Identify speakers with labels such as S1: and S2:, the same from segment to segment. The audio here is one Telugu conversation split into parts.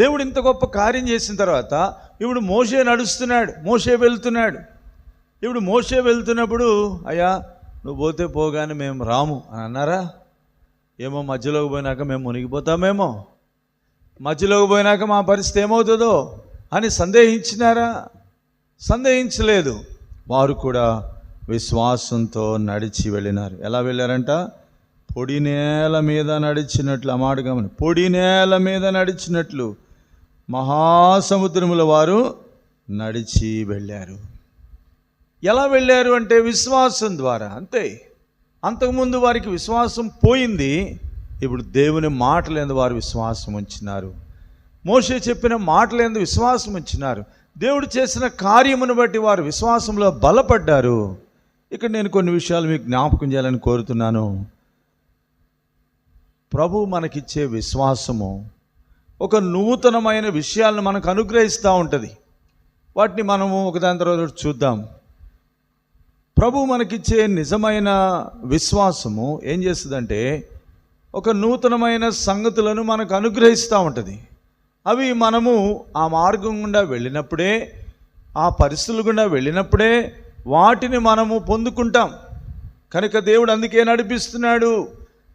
S1: దేవుడు ఇంత గొప్ప కార్యం చేసిన తర్వాత ఇప్పుడు మోసే నడుస్తున్నాడు మోసే వెళ్తున్నాడు. ఇప్పుడు మోసే వెళ్తున్నప్పుడు అయ్యా నువ్వు పోతే పోగానే మేము రాము అని అన్నారా? ఏమో మధ్యలోకి పోయినాక మేము మునిగిపోతామేమో. మధ్యలోకి పోయినాక మా పరిస్థితి ఏమవుతుందో అని సందేహించినారా? సందేహించలేదు. వారు కూడా విశ్వాసంతో నడిచి వెళ్ళినారు. ఎలా వెళ్ళారంట? పొడి నేల మీద నడిచినట్లు ఆ పొడి నేల మీద నడిచినట్లు. మహాసముద్రముల వారు నడిచి వెళ్ళారు. ఎలా వెళ్ళారు అంటే విశ్వాసం ద్వారా. అంతే. అంతకుముందు వారికి విశ్వాసం పోయింది. ఇప్పుడు దేవుని మాటలేందు వారు విశ్వాసం ఉంచినారు. మోషే చెప్పిన మాటలేందు విశ్వాసం ఉంచినారు. దేవుడు చేసిన కార్యమును బట్టి వారు విశ్వాసంలో బలపడ్డారు. ఇక్కడ నేను కొన్ని విషయాలు మీకు జ్ఞాపకం చేయాలని కోరుతున్నాను. ప్రభు మనకిచ్చే విశ్వాసము ఒక నూతనమైన విషయాలను మనకు అనుగ్రహిస్తూ ఉంటుంది. వాటిని మనము ఒకదాని తర్వాత చూద్దాం. ప్రభు మనకిచ్చే నిజమైన విశ్వాసము ఏం చేస్తుందంటే ఒక నూతనమైన సంగతులను మనకు అనుగ్రహిస్తూ ఉంటుంది. అవి మనము ఆ మార్గం గుండా వెళ్ళినప్పుడే ఆ పరిస్థితులు గుండా వెళ్ళినప్పుడే వాటిని మనము పొందుకుంటాం. కనుక దేవుడు అందుకే నడిపిస్తున్నాడు.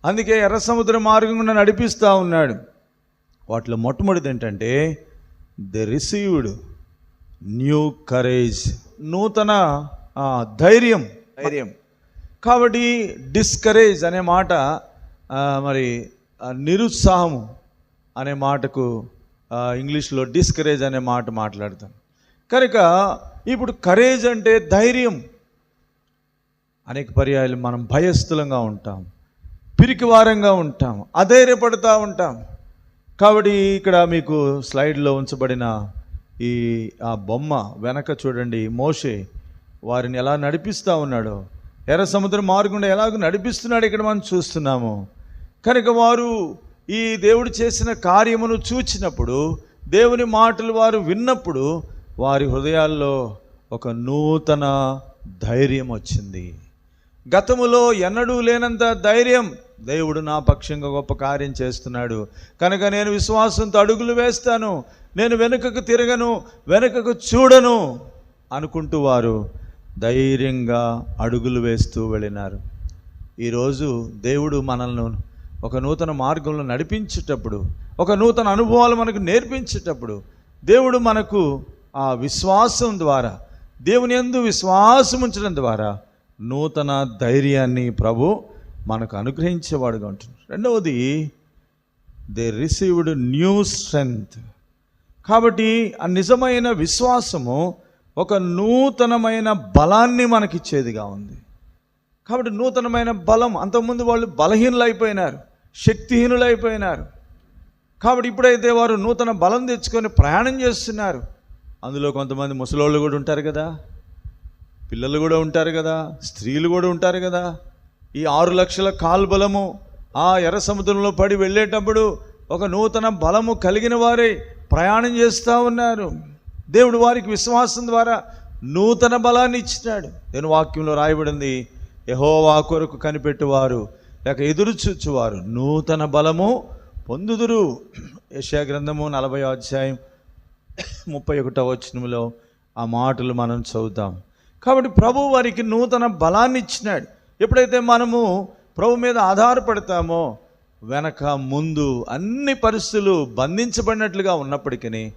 S1: అందుకే ఎర్ర సముద్ర మార్గం గుండా నడిపిస్తూ ఉన్నాడు. వాటిలో మొట్టమొదటిది ఏంటంటే ది రిసీవ్డ్ న్యూ కరేజ్ నూతన ధైర్యం. ధైర్యం. కాబట్టి డిస్కరేజ్ అనే మాట మరి నిరుత్సాహము అనే మాటకు ఇంగ్లీష్లో డిస్కరేజ్ అనే మాట మాట్లాడతాం. కనుక ఇప్పుడు కరేజ్ అంటే ధైర్యం. అనేక పర్యాయాలు మనం భయస్థులంగా ఉంటాం. పిరికివారంగా ఉంటాం. అధైర్యపడుతూ ఉంటాం. కాబట్టి ఇక్కడ మీకు స్లైడ్లో ఉంచబడిన ఈ ఆ బొమ్మ వెనక చూడండి. మోషే వారిని ఎలా నడిపిస్తూ ఉన్నాడో. ఎర్ర సముద్రం మార్గుండా ఎలాగో నడిపిస్తున్నాడు ఇక్కడ మనం చూస్తున్నాము. కనుక వారు ఈ దేవుడు చేసిన కార్యమును చూచినప్పుడు దేవుని మాటలు వారు విన్నప్పుడు వారి హృదయాల్లో ఒక నూతన ధైర్యం వచ్చింది. గతములో ఎన్నడూ లేనంత ధైర్యం దేవుడు నా పక్షంగా గొప్ప కార్యం చేస్తున్నాడు. కనుక నేను విశ్వాసంతో అడుగులు వేస్తాను. నేను వెనుకకు తిరగను వెనుకకు చూడను అనుకుంటూ వారు ధైర్యంగా అడుగులు వేస్తూ వెళ్ళినారు. ఈరోజు దేవుడు మనల్ని ఒక నూతన మార్గంలో నడిపించేటప్పుడు ఒక నూతన అనుభవాలు మనకు నేర్పించేటప్పుడు దేవుడు మనకు ఆ విశ్వాసం ద్వారా దేవుని ఎందు విశ్వాసం ఉంచడం ద్వారా నూతన ధైర్యాన్ని ప్రభు మనకు అనుగ్రహించేవాడుగా ఉంటున్నాడు. రెండవది దే రిసీవ్డ్ న్యూ స్ట్రెంగ్త్ కాబట్టి ఆ నిజమైన విశ్వాసము ఒక నూతనమైన బలాన్ని మనకిచ్చేదిగా ఉంది. కాబట్టి నూతనమైన బలం అంతకుముందు వాళ్ళు బలహీనులైపోయినారు శక్తిహీనులైపోయినారు. కాబట్టి ఇప్పుడైతే వారు నూతన బలం తెచ్చుకొని ప్రయాణం చేస్తున్నారు. అందులో కొంతమంది ముసలోళ్ళు కూడా ఉంటారు కదా పిల్లలు కూడా ఉంటారు కదా స్త్రీలు కూడా ఉంటారు కదా. ఈ ఆరు లక్షల కాల్బలము ఆ ఎర్ర సముద్రంలో పడి వెళ్ళేటప్పుడు ఒక నూతన బలము కలిగిన వారే ప్రయాణం చేస్తూ ఉన్నారు. దేవుడు వారికి విశ్వాసం ద్వారా నూతన బలాన్ని ఇచ్చినాడు. నేను వాక్యంలో రాయబడింది యహోవా కొరకు కనిపెట్టువారు లేక ఎదురు చూచువారు. నూతన బలము పొందుదురు. యశా గ్రంథము నలభై అధ్యాయం ముప్పై ఒకటో వచనంలో ఆ మాటలు మనం చదువుతాం. కాబట్టి ప్రభు వారికి నూతన బలాన్ని ఇచ్చినాడు. ఎప్పుడైతే మనము ప్రభు మీద ఆధారపడతామో వెనక ముందు అన్ని పరిస్థితులు బంధించబడినట్లుగా ఉన్నప్పటికీ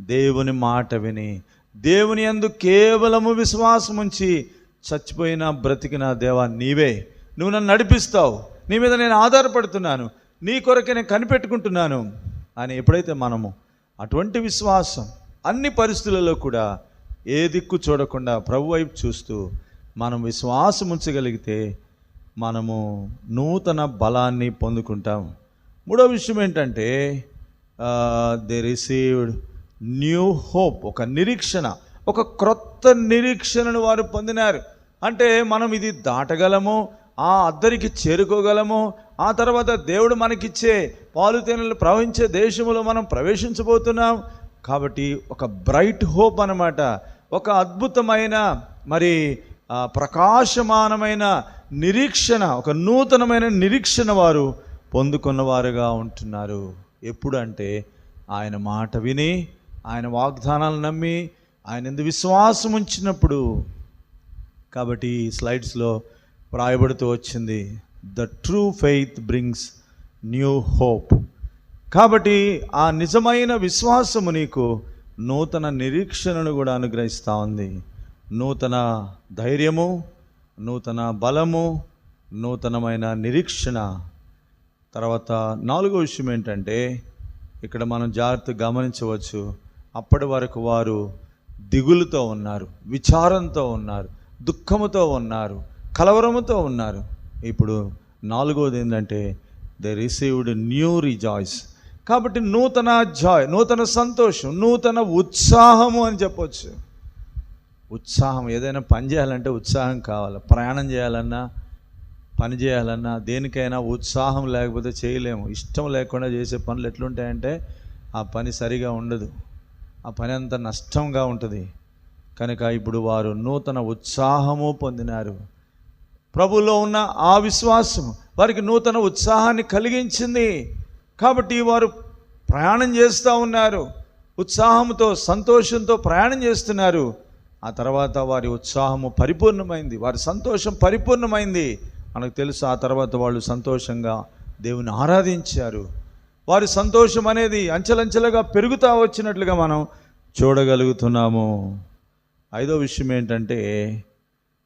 S1: దేవుని మాట విని దేవుని యందు కేవలము విశ్వాసం ఉంచి చచ్చిపోయిన బ్రతికిన దేవా నీవే. నువ్వు నన్ను నడిపిస్తావు. నీ మీద నేను ఆధారపడుతున్నాను. నీ కొరకే నేను కనిపెట్టుకుంటున్నాను. అని ఎప్పుడైతే మనము అటువంటి విశ్వాసం అన్ని పరిస్థితులలో కూడా ఏ దిక్కు చూడకుండా ప్రభు వైపు చూస్తూ మనం విశ్వాసం ఉంచగలిగితే మనము నూతన బలాన్ని పొందుకుంటాం మూడో విషయం ఏంటంటే దే రిసీవ్డ్ న్యూ హోప్ ఒక నిరీక్షణ ఒక క్రొత్త నిరీక్షణను వారు పొందినారు. అంటే మనం ఇది దాటగలము ఆ అద్దరికి చేరుకోగలము ఆ తర్వాత దేవుడు మనకిచ్చే పాలుతేనలు ప్రవహించే దేశంలో మనం ప్రవేశించబోతున్నాం. కాబట్టి ఒక బ్రైట్ హోప్ అన్నమాట ఒక అద్భుతమైన మరి ప్రకాశమానమైన నిరీక్షణ ఒక నూతనమైన నిరీక్షణ వారు పొందుకున్నవారుగా ఉంటున్నారు. ఎప్పుడు అంటే ఆయన మాట విని ఆయన వాగ్దానాలు నమ్మి ఆయన ఎందు విశ్వాసం ఉంచినప్పుడు. కాబట్టి ఈ స్లైడ్స్లో రాయబడుతూ వచ్చింది the true faith brings new hope. కాబట్టి ఆ నిజమైన విశ్వాసము నీకు నూతన నిరీక్షణను కూడా అనుగ్రహిస్తూ ఉంది. నూతన ధైర్యము నూతన బలము నూతనమైన నిరీక్షణ. తర్వాత నాలుగో విషయం ఏంటంటే ఇక్కడ మనం జాగ్రత్తగా గమనించవచ్చు. అప్పటి వరకు వారు దిగులుతో ఉన్నారు విచారంతో ఉన్నారు దుఃఖముతో ఉన్నారు కలవరముతో ఉన్నారు. ఇప్పుడు నాలుగోది ఏంటంటే ద రిసీవ్డ్ న్యూ రిజాయిస్ కాబట్టి నూతన జాయ్ నూతన సంతోషం నూతన ఉత్సాహము అని చెప్పొచ్చు. ఉత్సాహం ఏదైనా పని చేయాలంటే ఉత్సాహం కావాలి. ప్రయాణం చేయాలన్నా పని చేయాలన్నా దేనికైనా ఉత్సాహం లేకపోతే చేయలేము. ఇష్టం లేకుండా చేసే పనులు ఎట్లుంటాయంటే ఆ పని సరిగా ఉండదు. ఆ పని అంత నష్టంగా ఉంటుంది. కనుక ఇప్పుడు వారు నూతన ఉత్సాహము పొందినారు. ప్రభులో ఉన్న ఆ విశ్వాసం వారికి నూతన ఉత్సాహాన్ని కలిగించింది. కాబట్టి వారు ప్రయాణం చేస్తూ ఉన్నారు. ఉత్సాహంతో సంతోషంతో ప్రయాణం చేస్తున్నారు. ఆ తర్వాత వారి ఉత్సాహము పరిపూర్ణమైంది వారి సంతోషం పరిపూర్ణమైంది. మనకు తెలుసు ఆ తర్వాత వాళ్ళు సంతోషంగా దేవుని ఆరాధించారు. వారి సంతోషం అనేది అంచెలంచెలుగా పెరుగుతూ వచ్చినట్లుగా మనం చూడగలుగుతున్నాము. ఐదో విషయం ఏంటంటే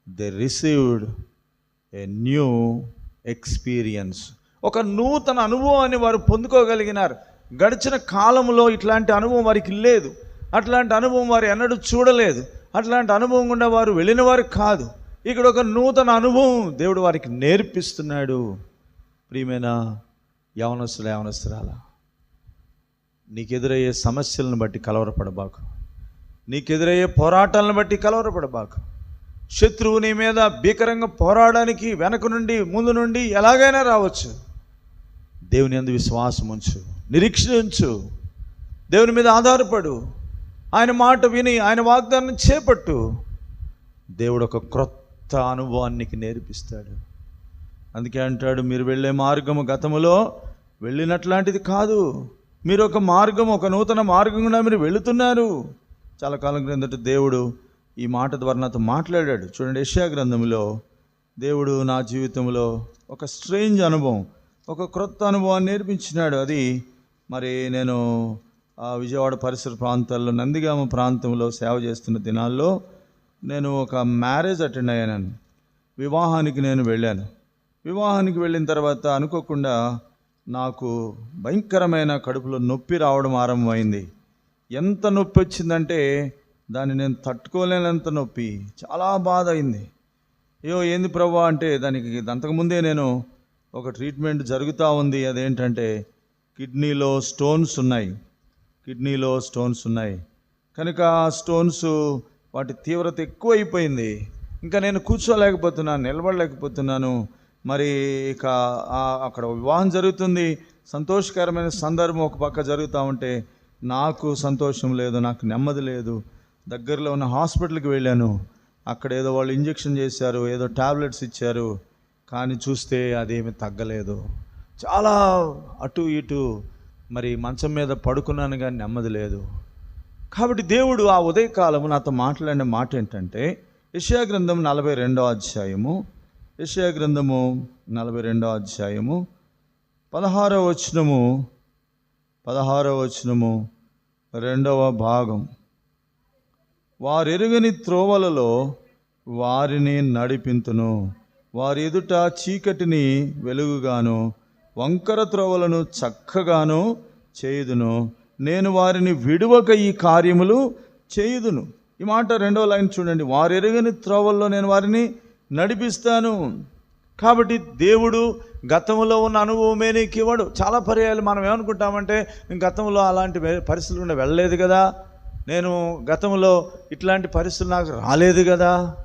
S1: they received a new experience ఒక నూతన అనుభవాన్ని వారు పొందుకోగలిగినారు. గడిచిన కాలంలో ఇట్లాంటి అనుభవం వారికి లేదు. అట్లాంటి అనుభవం వారు ఎన్నడూ చూడలేదు. అట్లాంటి అనుభవం గుండా వారు వెళ్ళిన వారు కాదు. ఇక్కడ ఒక నూతన అనుభవం దేవుడు వారికి నేర్పిస్తున్నాడు. ప్రియమైన యవనస్తులు యవనస్తురాల నీకు ఎదురయ్యే సమస్యలను బట్టి కలవరపడబాకు. నీకు ఎదురయ్యే పోరాటాలను బట్టి కలవరపడబాకు. శత్రువు నీ మీద భీకరంగా పోరాడడానికి వెనక నుండి ముందు నుండి ఎలాగైనా రావచ్చు. దేవుని అందు విశ్వాసం ఉంచు నిరీక్షించు. దేవుని మీద ఆధారపడు. ఆయన మాట విని ఆయన వాగ్దానం చేపట్టు. దేవుడు ఒక క్రొత్త అనుభవానికి నేర్పిస్తాడు. అందుకే అంటాడు మీరు వెళ్ళే మార్గము గతములో వెళ్ళినట్లాంటిది కాదు. మీరు ఒక మార్గం ఒక నూతన మార్గం గుండా మీరు వెళుతున్నారు. చాలా కాలం క్రిందట దేవుడు ఈ మాట ద్వారా నాతో మాట్లాడాడు. చూడండి యెషయా గ్రంథంలో దేవుడు నా జీవితంలో ఒక స్ట్రేంజ్ అనుభవం ఒక క్రొత్త అనుభవాన్ని నేర్పించినాడు. అది మరి నేను విజయవాడ పరిసర ప్రాంతాల్లో నందిగామ ప్రాంతంలో సేవ చేస్తున్న దినాల్లో నేను ఒక మ్యారేజ్ అటెండ్ అయ్యాను వివాహానికి నేను వెళ్ళాను. వివాహానికి వెళ్ళిన తర్వాత అనుకోకుండా నాకు భయంకరమైన కడుపులో నొప్పి రావడం ఆరంభమైంది. ఎంత నొప్పి వచ్చిందంటే దాన్ని నేను తట్టుకోలేనంత నొప్పి. చాలా బాధ అయింది. అయ్యో ఏంది ప్రభా అంటే దానికి అంతకుముందే నేను ఒక ట్రీట్మెంట్ జరుగుతూ ఉంది. అదేంటంటే కిడ్నీలో స్టోన్స్ ఉన్నాయి. కిడ్నీలో స్టోన్స్ ఉన్నాయి. కనుక ఆ స్టోన్స్ వాటి తీవ్రత ఎక్కువైపోయింది. ఇంకా నేను కూర్చోలేకపోతున్నాను నిలబడలేకపోతున్నాను. మరి ఇక అక్కడ వివాహం జరుగుతుంది. సంతోషకరమైన సందర్భం ఒక పక్క జరుగుతూ ఉంటే నాకు సంతోషం లేదు నాకు నెమ్మది లేదు. దగ్గరలో ఉన్న హాస్పిటల్కి వెళ్ళాను. అక్కడ ఏదో వాళ్ళు ఇంజెక్షన్ చేశారు ఏదో టాబ్లెట్స్ ఇచ్చారు. కానీ చూస్తే అదేమి తగ్గలేదు. చాలా అటు ఇటు మరి మంచం మీద పడుకున్నాను కానీ నెమ్మది లేదు. కాబట్టి దేవుడు ఆ ఉదయకాలము నాతో మాట్లాడిన మాట ఏంటంటే యశాగ్రంథం నలభై రెండో అధ్యాయము యశాగ్రంథము నలభై రెండో అధ్యాయము పదహారవ వచనము పదహారవ వచనము రెండవ భాగం. వారెరుగని త్రోవలలో వారిని నడిపింతును వారి ఎదుట చీకటిని వెలుగుగాను వంకర త్రోవలను చక్కగాను చేయుదును. నేను వారిని విడువక ఈ కార్యములు చేయుదును. ఈ మాట రెండవ లైన్ చూడండి. వారు వారెరుగని త్రోవల్లో నేను వారిని నడిపిస్తాను. కాబట్టి దేవుడు గతంలో ఉన్న అనుభవమే నీకు ఇవ్వడు. చాలా పర్యాయాలు మనం ఏమనుకుంటామంటే గతంలో అలాంటి పరిస్థితులు ఉండే వెళ్ళలేదు కదా. నేను గతంలో ఇట్లాంటి పరిస్థితులు నాకు రాలేదు కదా.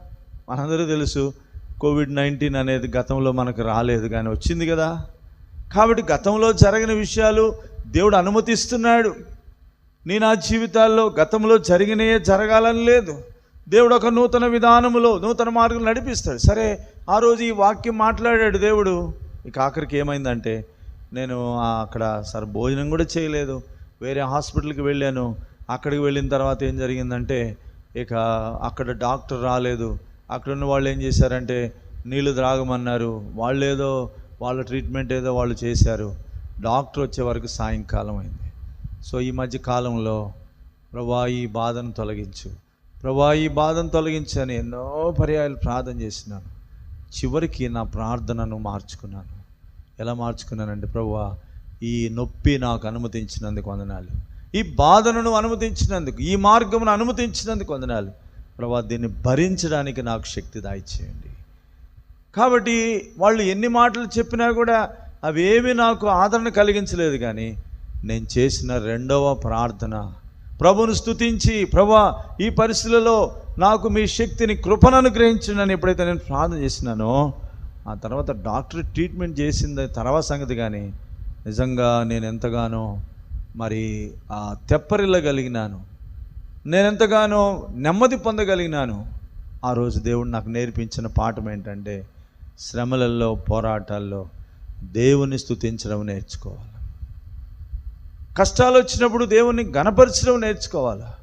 S1: మనందరూ తెలుసు కోవిడ్ నైన్టీన్ అనేది గతంలో మనకు రాలేదు కానీ వచ్చింది కదా. కాబట్టి గతంలో జరిగిన విషయాలు దేవుడు అనుమతిస్తున్నాడు. నీ నా జీవితాల్లో గతంలో జరిగినయే జరగాలని లేదు. దేవుడు ఒక నూతన విధానములో నూతన మార్గం నడిపిస్తాడు. సరే ఆ రోజు ఈ వాక్యం మాట్లాడాడు దేవుడు. ఇక ఆఖరికి ఏమైందంటే నేను అక్కడ సార్ భోజనం కూడా చేయలేదు. వేరే హాస్పిటల్కి వెళ్ళాను. అక్కడికి వెళ్ళిన తర్వాత ఏం జరిగిందంటే ఇక అక్కడ డాక్టర్ రాలేదు. అక్కడ ఉన్న వాళ్ళు ఏం చేశారంటే నీళ్ళు త్రాగమన్నారు. వాళ్ళు ఏదో వాళ్ళ ట్రీట్మెంట్ ఏదో వాళ్ళు చేశారు. డాక్టర్ వచ్చే వరకు సాయంకాలం అయింది. సో ఈ మధ్య కాలంలో ప్రభా ఈ బాధను తొలగించు. ప్రభా ఈ బాధను తొలగించని ఎన్నో పర్యాయాలు ప్రార్థన చేసినాను. చివరికి నా ప్రార్థనను మార్చుకున్నాను. ఎలా మార్చుకున్నానంటే ప్రభా ఈ నొప్పి నాకు అనుమతించినందుకు వందనాలు. ఈ బాధను అనుమతించినందుకు ఈ మార్గమును అనుమతించినందుకు వందనాలు. ప్రభా దీన్ని భరించడానికి నాకు శక్తి దాయిచేయండి కాబట్టి వాళ్ళు ఎన్ని మాటలు చెప్పినా కూడా అవేమి నాకు ఆదరణ కలిగించలేదు కానీ నేను చేసిన రెండవ ప్రార్థన. ప్రభును స్తుతించి ప్రభా ఈ పరిస్థితులలో నాకు మీ శక్తిని కృపను అనుగ్రహించండి ఎప్పుడైతే నేను ప్రార్థన చేసినానో ఆ తర్వాత డాక్టర్ ట్రీట్మెంట్ చేసింది తర్వాత సంగతి కానీ నిజంగా నేను ఎంతగానో మరి ఆ తెప్పరిల్లగలిగినాను నేను ఎంతగానో నెమ్మది పొందగలిగినాను. ఆ రోజు దేవుడు నాకు నేర్పించిన పాఠం ఏంటంటే శ్రమలలో పోరాటాల్లో దేవుని స్తుతించడం నేర్చుకోవాలి? కష్టాలు వచ్చినప్పుడు దేవుని గణపరచడం నేర్చుకోవాలా?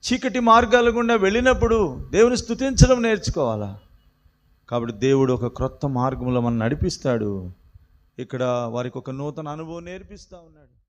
S1: చీకటి మార్గాల గుండా వెళ్ళినప్పుడు దేవుని స్థుతించడం నేర్చుకోవాలా? కాబట్టి దేవుడు ఒక క్రొత్త మార్గంలో మనం నడిపిస్తాడు. ఇక్కడ వారికి ఒక నూతన అనుభవం నేర్పిస్తూ ఉన్నాడు.